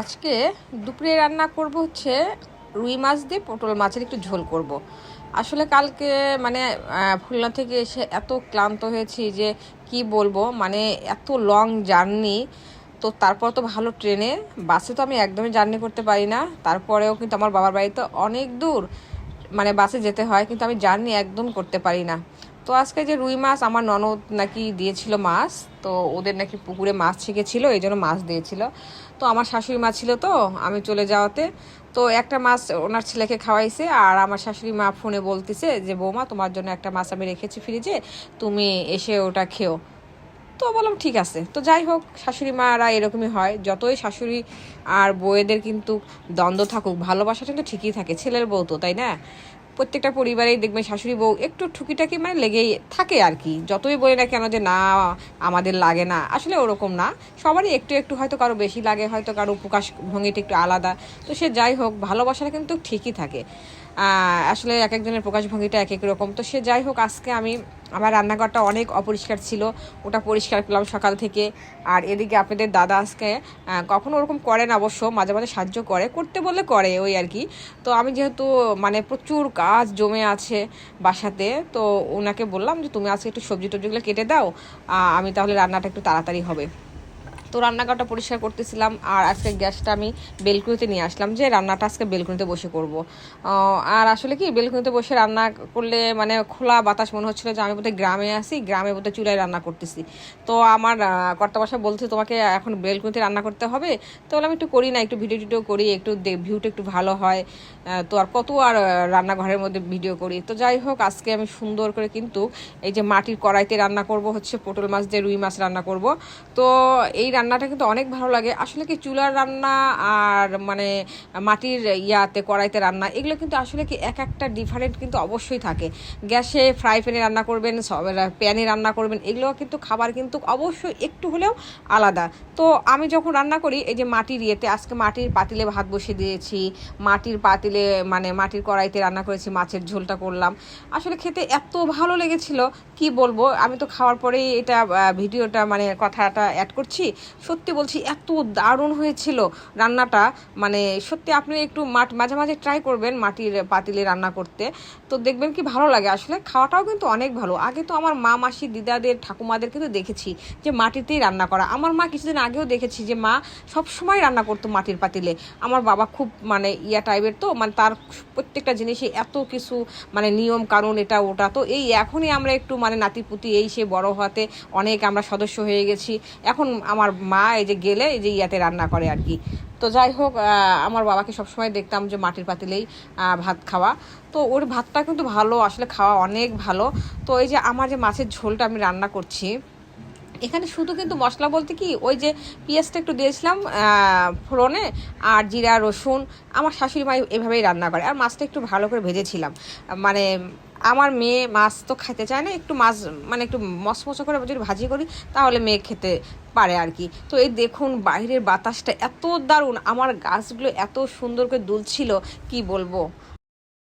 আজকে দুপুরে রান্না করব হচ্ছে রুই মাছ দিয়ে পটল মাছের একটু ঝোল করব। আসলে কালকে মানে খুলনা থেকে এসে এত ক্লান্ত হয়েছি যে কি বলব মানে এত লং জার্নি তো তারপর তো ভালো ট্রেনে, বাসে তো আমি একদমই জার্নি করতে পারি না। তারপরেও কিন্তু আমার বাবার বাড়ি তো অনেক দূর মানে বাসে যেতে হয়, কিন্তু আমি জার্নি একদম করতে পারি না। তো আজকে যে রুই মাছ আমার ননদ নাকি দিয়েছিল মাছ, তো ওদের নাকি পুকুরে মাছ ছেঁকেছিল, এই জন্য মাছ দিয়েছিল। তো আমার শাশুড়ি মা ছিল তো, আমি চলে যাওয়াতে। তো একটা মাছ ওনার ছেলেকে খাওয়াইছে, আর আমার শাশুড়ি মা ফোনে বলতেছে যে, বৌমা, তোমার জন্য একটা মাছ আমি রেখেছি ফ্রিজে, তুমি এসে ওটা খেও। তো বললাম, ঠিক আছে। তো যাই হোক, শাশুড়ি মারা এরকমই হয়। যতই শাশুড়ি আর বউয়েদের কিন্তু দ্বন্দ্ব থাকুক, ভালোবাসা কিন্তু ঠিকই থাকে, ছেলের বউ তো, তাই না? প্রত্যেকটা পরিবারেই দেখবে শাশুড়ি বউ একটু ঠুকিটাকি মানে লেগেই থাকে আর কি। যতই বলে না কেন যে, না, আমাদের লাগে না। আসলে ওরকম না। সবারই একটু একটু হয়তো কারও বেশি লাগে, হয়তো কারও প্রকাশ ভঙ্গিটা একটু আলাদা। তো সে যাই হোক, ভালোবাসাটা কিন্তু ঠিকই থাকে। আসলে এক একজনের প্রকাশভঙ্গিটা এক এক রকম। তো সে যাই হোক, আজকে আমি, আমার রান্নাঘরটা অনেক অপরিষ্কার ছিল। ওটা পরিষ্কার করলাম সকাল থেকে। আর এদিকে আপনাদের দাদা আজকে কখনো ওরকম করেন অবশ্য, মাঝে মাঝে সাহায্য করে। করতে বললে করে ওই আর কি। তো আমি যেহেতু মানে প্রচুর কাজ জমে আছে বাসাতে, তো ওনাকে বললাম যে, তুমি আজকে একটু সবজি টবজিগুলো কেটে দাও আমি তাহলে রান্নাটা একটু তাড়াতাড়ি হবে। তো রান্নাঘরটা পরিষ্কার করতেছিলাম আর আজকে গ্যাসটা আমি বেলকুনিতে নিয়ে আসলাম যে রান্নাটা আজকে বেলকুনিতে বসে করব। আর আসলে কি বেলকুনিতে বসে রান্না করলে মানে খোলা বাতাস মনে হচ্ছিল যে আমি বোধহয় গ্রামে আসি গ্রামে বোধহয় চুলায় রান্না করতেছি। তো আমার আহ, কর্তা বাসা বলছে তোমাকে এখন বেলকুনিতে রান্না করতে হবে। তো বললাম একটু করি না একটু ভিডিও টিডিও করি একটু ভিউটা একটু ভালো হয়। তো আর কত আর রান্নাঘরের মধ্যে ভিডিও করি। তো যাই হোক আজকে আমি সুন্দর করে কিন্তু এই যে মাটির কড়াইতে রান্না করব হচ্ছে পটল মাছ দিয়ে রুই মাছ রান্না করব। তো এই রান্নাটা কিন্তু অনেক ভালো লাগে। আসলে কি চুলার রান্না আর মানে মাটির ইয়াতে কড়াইতে রান্না, এগুলো কিন্তু আসলে কি এক একটা ডিফারেন্ট কিন্তু অবশ্যই থাকে। গ্যাসে ফ্রাই প্যানে রান্না করবেন প্যানে রান্না করবেন, এগুলো কিন্তু খাবার কিন্তু অবশ্যই একটু হলেও আলাদা। তো আমি যখন রান্না করি, এই যে মাটির ইয়েতে, আজকে মাটির পাতিলে ভাত বসিয়ে দিয়েছি, মাটির পাতিলে মানে মাটির কড়াইতে রান্না করেছি, মাছের ঝোলটা করলাম। আসলে খেতে এত ভালো লেগেছিল, কি বলব? আমি তো খাওয়ার পরেই এটা ভিডিওটা মানে কথাটা অ্যাড করছি। সত্যি বলছি, এত দারুণ হয়েছিল রান্নাটা। মানে সত্যি আপনি একটু মাঠ মাঝে মাঝে ট্রাই করবেন মাটির পাতিলে রান্না করতে। তো দেখবেন কি ভালো লাগে। আসলে খাওয়াটাও কিন্তু অনেক ভালো। আগে তো আমার মা, মাসি, দিদাদের, ঠাকুমাদের কিন্তু দেখেছি যে মাটিতেই রান্না করা। আমার মা কিছুদিন আগেও দেখেছি যে মা সব সময় রান্না করতো মাটির পাতিলে। আমার বাবা খুব মানে ইয়া টাইপের তো মানে তার প্রত্যেকটা জিনিসে এত কিছু মানে নিয়ম কানুন এটা, ওটা। তো এই এখনই আমরা একটু মানে নাতিপুতি এই সে বড় হওয়াতে অনেক আমরা সদস্য হয়ে গেছি। এখন আমার মা এই যে গেলে এই যে ইয়াতে রান্না করে আর কি। তো যাই হোক আমার বাবাকে সবসময় দেখতাম যে মাটির পাতিলেই ভাত খাওয়া। তো ওর ভাতটা কিন্তু ভালো, আসলে খাওয়া অনেক ভালো। তো এই যে আমার যে মাছের ঝোলটা আমি রান্না করছি, এখানে শুধু কিন্তু মশলা বলতে কি, ওই যে পেঁয়াজটা একটু দিয়েছিলাম ফোড়নে আর জিরা, রসুন। আমার শাশুড়ি মা এভাবেই রান্না করে, আর মাছটা একটু ভালো করে ভেজেছিলাম। মানে আমার মেয়ে মাছ তো খেতে চায় না, একটু মাছ মানে একটু মশমশো করে যদি ভাজি করি, তাহলে মেয়ে খেতে পারে আর কি। তো এই দেখুন, বাইরের বাতাসটা এত দারুণ, আমার গাছগুলো এত সুন্দর করে দুলছিল, কি বলব?